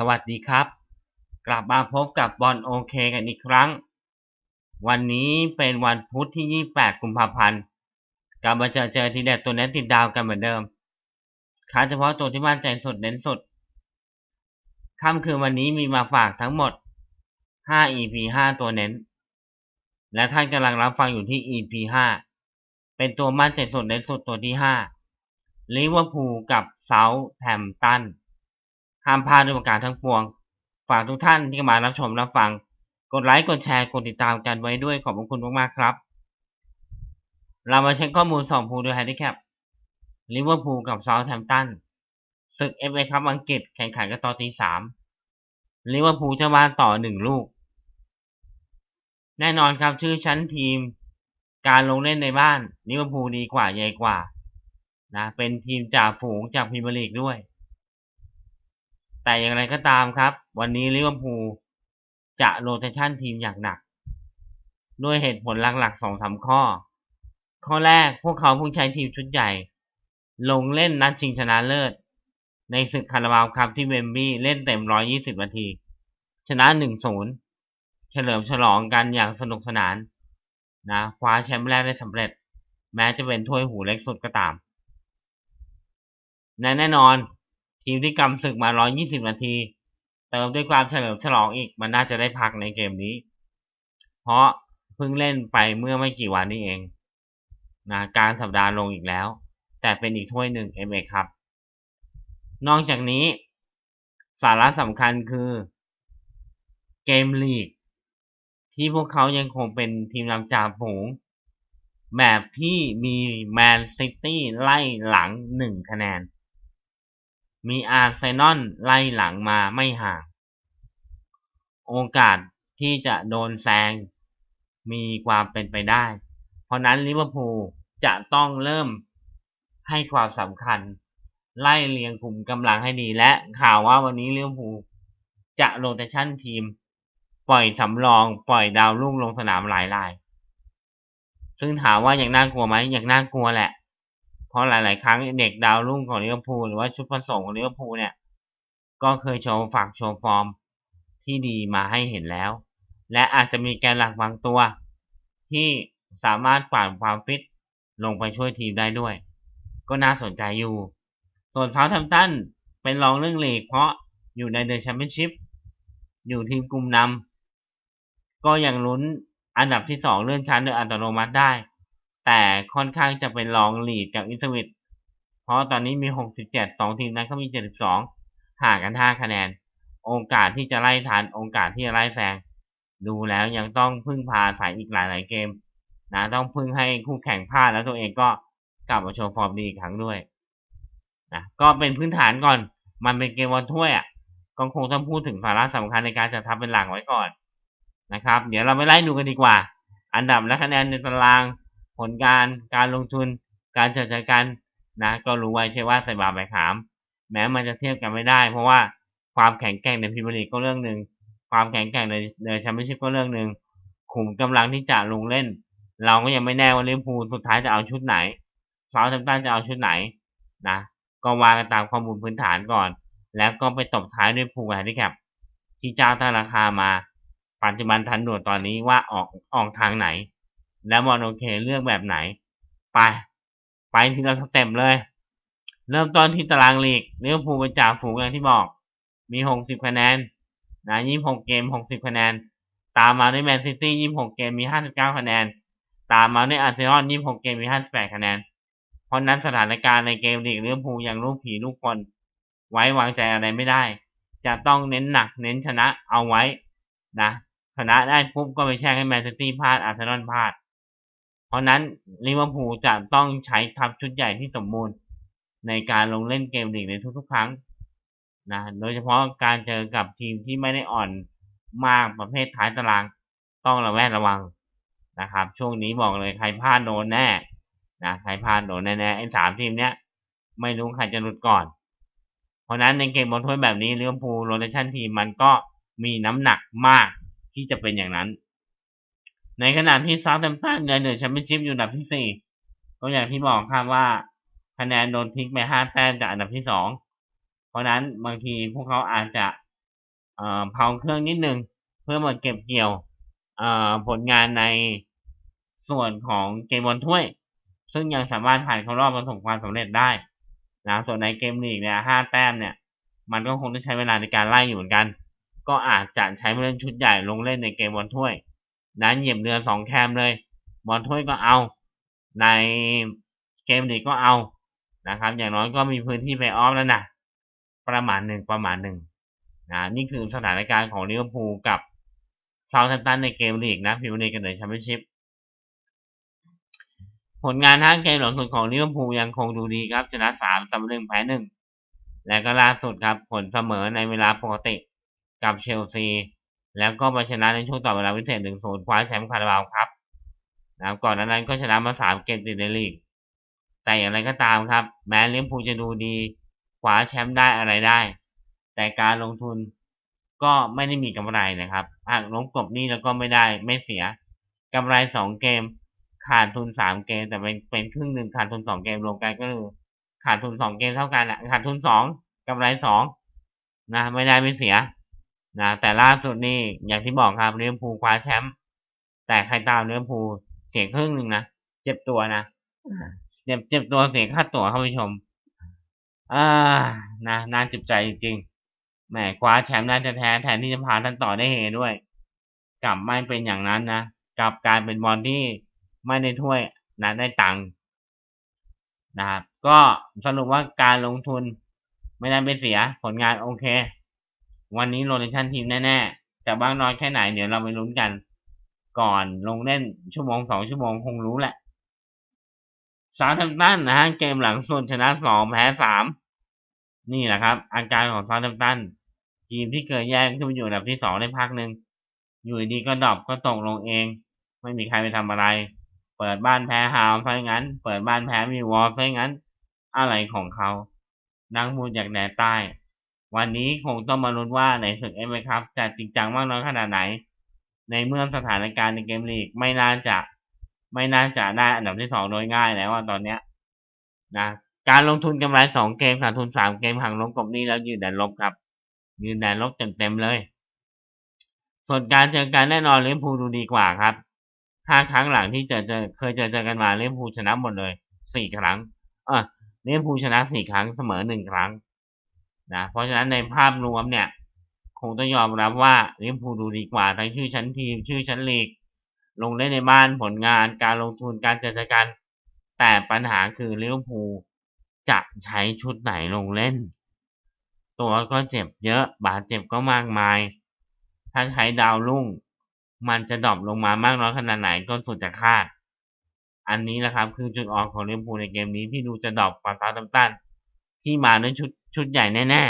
สวัสดีครับ กลับมาพบกับบอลโอเคกันอีกครั้ง วันนี้เป็นวันพุธที่ 28 กุมภาพันธ์กลับมาเจอเจอทีเด็ดตัวเน้นติดดาวกันเหมือนเดิมค้าเฉพาะตัวที่มั่นใจสุดเน้นสุดค่ำคืนวันนี้มีมาฝากทั้งหมด 5 EP 5 ตัวเน้น และท่านกำลังรับฟังอยู่ที่ EP 5 เป็นตัวมั่นใจสุดเน้นสุดตัวที่ 5ลิเวอร์พูลกับเซาท์แฮมตัน ห้ามพลาดด้วยประการทั้งปวง ฝากทุกท่านที่มารับชมรับฟัง กดไลค์ กดแชร์ กดติดตามกันไว้ด้วยขอบคุณมากๆครับ เรามาเช็คข้อมูลสองพูด้วยแฮนดิแคปลิเวอร์พูลกับเซาท์แฮมป์ตันศึกเอฟเอคัพอังกฤษแข่งขันกันต่อตีสามลิเวอร์พูลจะมาต่อหนึ่งลูก แน่นอนครับชื่อชั้นทีม การลงเล่นในบ้านลิเวอร์พูลดีกว่าใหญ่กว่านะเป็นทีมจ่าฝูงจากพรีเมียร์ลีกด้วย แต่อย่างไรก็ตามครับ วันนี้ลิเวอร์พูลจะโรเตชันทีมอย่างหนัก ด้วยเหตุผลหลักๆสองสาข้อ ข้อแรกพวกเขาเพิ่งใช้ทีมชุดใหญ่ ลงเล่นนัดชิงชนะเลิศ ในศึกคาราบาวครับที่เวมบลีย์เล่นเต็ม 120 นาที ชนะ 1-0 เฉลิมฉลองกันอย่างสนุกสนานนะคว้าแชมป์แรกได้สำเร็จ แม้จะเป็นถ้วยหูเล็กสุดก็ตาม แน่นอน ทีมที่กำศึกมา 120 นาที เติมด้วยความเฉลิมฉลองอีก มันน่าจะได้พักในเกมนี้ เพราะเพิ่งเล่นไปเมื่อไม่กี่วันนี้เองนะการสัปดาห์ลงอีกแล้ว แต่เป็นอีกถ้วยหนึ่ง MA ครับ นอกจากนี้ สาระสำคัญคือเกมลีก ที่พวกเขายังคงเป็นทีมนำจ่าฝูงแบบที่มีแมนซิตี้ไล่หลังหนึ่งคะแนน มีอาร์เซนอลไล่หลังมาไม่ห่าง โอกาสที่จะโดนแซงมีความเป็นไปได้ เพราะนั้นลิเวอร์พูลจะต้องเริ่มให้ความสำคัญ ไล่เรียงกลุ่มกำลังให้ดีและข่าวว่าวันนี้ลิเวอร์พูลจะโรเตชันทีม ปล่อยสำรองปล่อยดาวรุ่งลงสนามหลายราย ซึ่งถามว่าอย่างน่ากลัวไหมอย่างน่ากลัวแหละ ราะหลาย ๆ ครั้งเด็กดาวรุ่งของลิเวอร์พูลหรือว่าชุดผสมของลิเวอร์พูลเนี่ย ก็เคยโชว์ฝากโชว์ฟอร์มที่ดีมาให้เห็นแล้ว และอาจจะมีแกนหลักบางตัว ที่สามารถฝ่านความฟิตลงไปช่วยทีมได้ด้วย ก็น่าสนใจอยู่ ส่วนเซาท์แฮมป์ตันเป็นรองเรื่องลีกเพราะอยู่ในเดอะแชมเปี้ยนชิพอยู่ทีมกลุ่มนำก็ยังลุ้นอันดับที่สองเลื่อนชั้นโดยอัตโนมัติได้ แต่ค่อนข้างจะเป็นรองลีดกับอินสวิตเพราะตอนนี้มี 67 2 ทีมนั้นก็มี 72 ห่างกัน 5 คะแนน โอกาสที่จะไล่ทันโอกาสที่จะไล่แซง ดูแล้วยังต้องพึ่งพาสายอีกหลายๆเกม นะ ต้องพึ่งให้คู่แข่งพลาดแล้วตัวเองก็กลับมาโชว์ฟอร์มดีอีกครั้งด้วยนะก็เป็นพื้นฐานก่อน มันเป็นเกมบอลถ้วยอะก็คงต้องพูดถึงสาระสำคัญในการจัดทัพเป็นหลักไว้ก่อนนะครับ เดี๋ยวเราไปไล่ดูกันดีกว่า อันดับและคะแนนในตาราง ผลการการลงทุน การจัดจัดการนะก็รู้ไว้ใช่ว่าใส่บาใบขาม แม้มันจะเทียบกันไม่ได้ เพราะว่าความแข็งแกร่งในพรีเมียร์ลีกก็เรื่องหนึ่งความแข็งแกร่งในในแชมเปี้ยนชิพก็เรื่องหนึ่งขุมกำลังที่จะลงเล่น เราก็ยังไม่แน่ว่าลิเวอร์พูลสุดท้ายจะเอาชุดไหนเซาท์แฮมป์ตันจะเอาชุดไหนนะก็วางกันตามข้อมูลพื้นฐานก่อน แล้วก็ไปตบท้ายด้วยพูลแฮนดิแคปที่เจ้าตั้งราคามา ปัจจุบันทันด่วนตอนนี้ว่าออกออกทางไหน แล้วมอนโอเคเลือกแบบไหน ไป ไปทีละสเต็ปเลย เริ่มต้นที่ตารางลีกเลิเวภูเป็นจ่าฝูงอย่างที่บอก มีหกสิบคะแนนนะยี่หกเกมหกสิบคะแนน ตามมาด้วยแมนซิตี้ยี่หกเกมมีห้าสิบเก้าคะแนน ตามมาด้วยอาร์เซนอลยี่หกเกมมีห้าสิบแปดคะแนน เพราะนั้นสถานการณ์ในเกมลีกเลิเวภูยังลูกผีลูกคน ไว้วางใจอะไรไม่ได้ จะต้องเน้นหนักเน้นชนะเอาไว้นะชนะได้ปุ๊บก็ไปแช่งให้แมนซิตี้พลาดอาร์เซนอลพลาด เพราะนั้นลิเวอร์พูลจะต้องใช้ทัพชุดใหญ่ที่สมบูรณ์ในการลงเล่นเกมลีกในทุกๆ ครั้งนะโดยเฉพาะการเจอกับทีมที่ไม่ได้อ่อนมากประเภทท้ายตารางต้องระแวดระวังนะครับ ช่วงนี้บอกเลยใครพลาดโดนแน่นะใครพลาดโดนแน่ๆไอ้สามทีมเนี้ยไม่รู้ใครจะหลุดก่อน เพราะนั้นในเกมบอลถ้วยแบบนี้ลิเวอร์พูลโรเตชันทีมมันก็มีน้ำหนักมากที่จะเป็นอย่างนั้น ในขณะที่ซาท์แฮมป์ตันในเดอแชมเปี้ยนชิพอยู่อันดับที่สี่ก็อย่างที่บอกครับว่าคะแนนโดนทิ้งไปห้าแต้มจากอันดับที่สอง เพราะนั้นบางทีพวกเขาอาจจะเอ่อเผาเครื่องนิดนึง เพื่อมาเก็บเกี่ยวเอ่อผลงานในส่วนของเกมบอลถ้วย ซึ่งยังสามารถผ่านเข้ารอบประสบความสำเร็จได้นะส่วนในเกมลีกเนี่ยห้าแต้มเนี่ย มันก็คงต้องใช้เวลาในการไล่อยู่เหมือนกัน ก็อาจจะใช้ผู้เล่นชุดใหญ่ลงเล่นในเกมบอลถ้วย นั้นเหยียบเรือสองแคมเลยบอลถ้วยก็เอา ในเกมลีกก็เอานะครับ อย่างน้อยก็มีพื้นที่ไปออฟแล้วนะประมาณหนึ่งประมาณหนึ่งนะนี่คือสถานการณ์ของลิเวอร์พูลกับเซาท์แฮมป์ตันในเกมลีกนะพิมพ์ลีกกันเลยแชมเปี้ยนชิพผลงานทั้งเกมหลังสุดของลิเวอร์พูลยังคงดูดีครับ ชนะสามเสมอหนึ่งแพ้หนึ่งและก็ล่าสุดครับผลเสมอในเวลาปกติกับเชลซี แล้วก็มาชนะในช่วงต่อเวลาพิเศษหนึ่งศูนย์คว้าแชมป์คาราบาวครับนะครับก่อนนั้นก็ชนะมาสามเกมติดในลีก แต่อย่างไรก็ตามครับ แม้ลิเวอร์พูจะดูดีคว้าแชมป์ได้อะไรได้ แต่การลงทุนก็ไม่ได้มีกำไรนะครับหากลงกบนี้แล้วก็ไม่ได้ไม่เสียกำไรสองเกม ขาดทุนสามเกม แต่เป็นเป็นครึ่งหนึ่งขาดทุนสองเกมรวมกันก็คือขาดทุนสองเกมเท่ากันแหละขาดทุนสองกำไรสองนะไม่ได้ไม่เสีย นะแต่ล่าสุดนี่อย่างที่บอกครับเลี้ยงพูคว้าแชมป์แต่ใครตามเลี้ยงพูเสียครึ่งหนึ่งนะเจ็บตัวนะเจ็บเจ็บตัวเสียค่าตั๋วเข้าไปชมอ่านะน่าเจ็บใจจริงๆแหมคว้าแชมป์ได้แท้แทนที่จะพาท่านต่อได้เฮด้วย กลับไม่เป็นอย่างนั้นนะกลับกลายเป็นบอลที่ไม่ได้ถ้วยนะได้ตังค์นะครับก็สรุปว่าการลงทุนไม่ได้ไปเสียผลงานโอเค วันนี้โรเ t ชันทีมแน่ๆแต่บ้างน้อยแค่ไหนเดี๋ยวเราไปลุ้นกัน ก่อนลงเล่นชั่วโมงสองชั่วโมงคงรู้แหละซาท์แฮมตันนะฮะเกมหลังสุดชนะสองแพ้สามนี่แหละครับ อาการของซาท์แฮมตันทีมที่เคยแย่งขึ้นมาอยู่อันดับที่สองได้พักหนึ่งอยู่ดีก็ดรอปก็ตกลงเอง ไม่มีใครไปทำอะไร เปิดบ้านแพ้ฮาวซะงั้น เปิดบ้านแพ้มีวอลซะงั้น อะไรของเขา นักมูลจากแดนใต้ วันนี้คงต้องมาลุ้นว่าในศึกเอ็มครับจะจริงจังมากน้อยขนาดไหน ในเมื่อสถานการณ์ในเกมลีกไม่น่าจะไม่น่าจะได้อันดับที่สองโดยง่ายแล้วว่าตอนเนี้ยนะการลงทุนกำไรสองเกมขาดทุนสามเกมหักลบกบนี้แล้วยืนแดนลบครับ ยืนแดนลบเต็มเลย ส่วนการเจอกันแน่นอนลิเวอร์พูดูดีกว่าครับห้าครั้งหลังที่เจอเจอเคยเจอเจอกันมาลิเวอร์พูชนะหมดเลยสี่ครั้ง เออลิเวอร์พูชนะสี่ครั้งเสมอหนึ่งครั้ง นะเพราะฉะนั้นในภาพรวมเนี่ย คงต้องยอมรับว่าลิเวอร์พูลดูดีกว่าทั้งชื่อชั้นทีม ชื่อชั้นลีก ลงเล่นในบ้านผลงานการลงทุนการจอเจอกันแต่ปัญหาคือลิเวอร์พูลจะใช้ชุดไหนลงเล่น ตัวก็เจ็บเยอะบาดเจ็บก็มากมาย ถ้าใช้ดาวรุ่ง มันจะดรอปลงมามากน้อยขนาดไหนก็สุดจะคาดอันนี้แหละครับคือจุดอ่อนของลิเวอร์พูลในเกมนี้ที่ดูจะดรอปกว่าซาตัมตัน ที่มาด้วยชุดชุดใหญ่แน่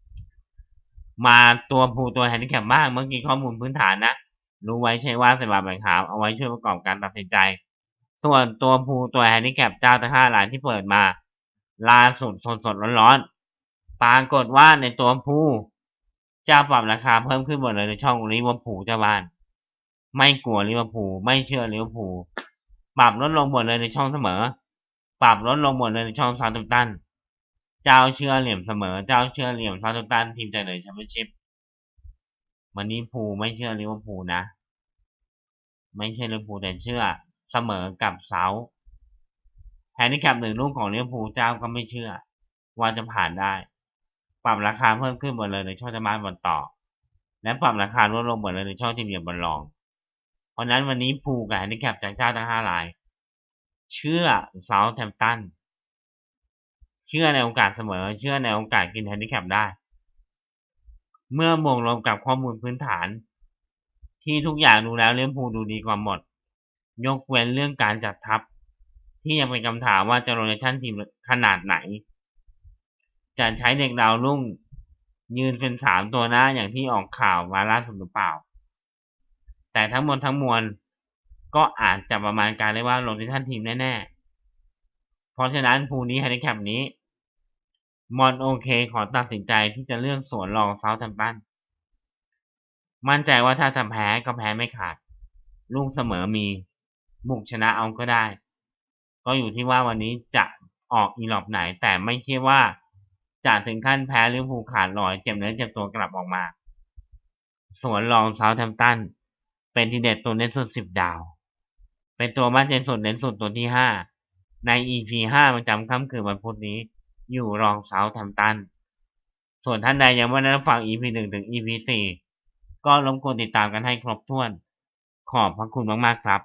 ๆ มาตัวผูตัวแฮนดิแคปบ้างเมื่อกี้ข้อมูลพื้นฐานนะ รู้ไว้ใช่ว่าสำหรับแบ่งขาวเอาไว้ช่วยประกอบการตัดสินใจ ส่วนตัวผูตัวแฮนดิแคปเจ้าทั้งห้ารายที่เปิดมาล่าสุดสดสดร้อนๆ ปรากฏว่าในตัวผูเจ้าปรับราคาเพิ่มขึ้นหมดเลยในช่องลิเวอร์พูลเจ้าบ้าน ไม่กลัวลิเวอร์พูลไม่เชื่อลิเวอร์พูลปรับลดลงหมดเลยในช่องเสมอ ปรับลดลงหมดเลยในช่องซาตุตัน เจ้าเชื่อเหลี่ยมเสมอ เจ้าเชื่อเหลี่ยมซาตุตันทีมใจเลยแชมเปี้ยนชิพวันนี้พูไม่เชื่อลิเวอร์พูลนะ ไม่เชื่อลิเวอร์พูลแต่เชื่อเสมอกับเซาแฮนดิแคปหนึ่งลูกของลิเวอร์พูลเจ้าก็ไม่เชื่อ ว่าจะผ่านได้ ปรับราคาเพิ่มขึ้นหมดเลยในช่องจะมาบอลต่อ และปรับราคาลดลงหมดเลยในช่องทีมเหยียบบอลรอง เพราะนั้นวันนี้พูกับแฮนดิแคปจากเจ้าทั้งห้าราย เชื่อเซาท์แฮมป์ตันเชื่อในโอกาสเสมอ เชื่อในโอกาสกินแฮนดิแคปได้ เมื่อบวกรวมกับข้อมูลพื้นฐาน ที่ทุกอย่างดูแล้วเลี้ยงพูดูดีกว่าหมด ยกเว้นเรื่องการจัดทัพ ที่ยังเป็นคำถามว่าจะโรเตชันทีมขนาดไหน จะใช้เด็กดาวรุ่ง ยืนเป็นสามตัวหน้าอย่างที่ออกข่าวมาล่าสุดหรือเปล่า แต่ทั้งหมดทั้งมวล ก็อาจจะประมาณการได้ว่าโรเตชันทีมแน่ๆ เพราะฉะนั้นภูนี้แฮนดิแคปนี้ มอนโอเคขอตัดสินใจที่จะเลือกสวนรองเซาท์แฮมปันมั่นใจว่าถ้าจะแพ้ก็แพ้ไม่ขาด ลูกเสมอมี บุกชนะเอาก็ได้ ก็อยู่ที่ว่าวันนี้จะออกอีหลอบไหน แต่ไม่คิดว่าจะถึงขั้นแพ้ลิเวอร์พูลขาดลอยเจ็บเนื้อเจ็บตัวกลับออกมา สวนรองเซาท์แฮมป์ตันเป็นทีเด็ดตัวเน้นสุดสิบดาว เป็นตัวมั่นใจสุดเด่นสุดตัวที่ห้าใน EP ห้าประจำค่ำคืนวันพุธนี้ อยู่รองเสาทำตัน ส่วนท่านใดยังไม่ได้รับฟัง EP หนึ่งถึง EP สี่ก็รบกวนติดตามกันให้ครบถ้วน ขอบพระคุณมากๆครับ